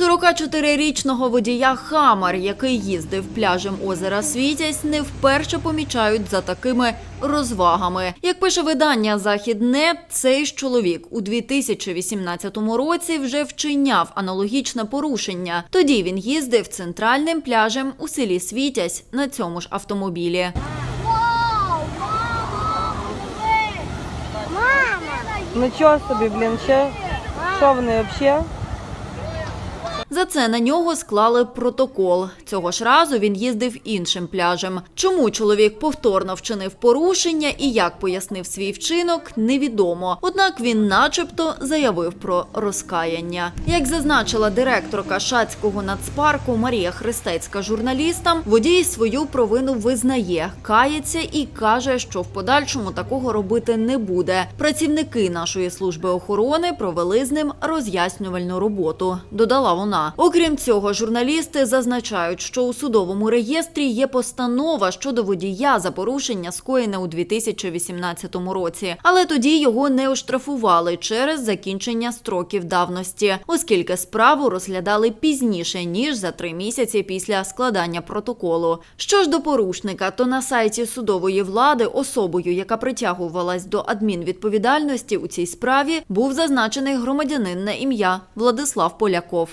44-річного водія Хамар, який їздив пляжем озера Світязь, не вперше помічають за такими розвагами. Як пише видання Західне, цей ж чоловік у 2018 році вже вчиняв аналогічне порушення. Тоді він їздив центральним пляжем у селі Світязь на цьому ж автомобілі. Нічого собі, блін, ще. Що вони взагалі? За це на нього склали протокол. Цього ж разу він їздив іншим пляжем. Чому чоловік повторно вчинив порушення і як пояснив свій вчинок, невідомо. Однак він, начебто, заявив про розкаяння. Як зазначила директорка Шацького нацпарку Марія Христецька журналістам, водій свою провину визнає, кається і каже, що в подальшому такого робити не буде. Працівники нашої служби охорони провели з ним роз'яснювальну роботу. Додала вона. Окрім цього, журналісти зазначають, що у судовому реєстрі є постанова щодо водія за порушення скоєне у 2018 році, але тоді його не оштрафували через закінчення строків давності, оскільки справу розглядали пізніше ніж за три місяці після складання протоколу. Що ж до порушника, то на сайті судової влади особою, яка притягувалась до адмінвідповідальності у цій справі, був зазначений громадянин на ім'я Владислав Поляков.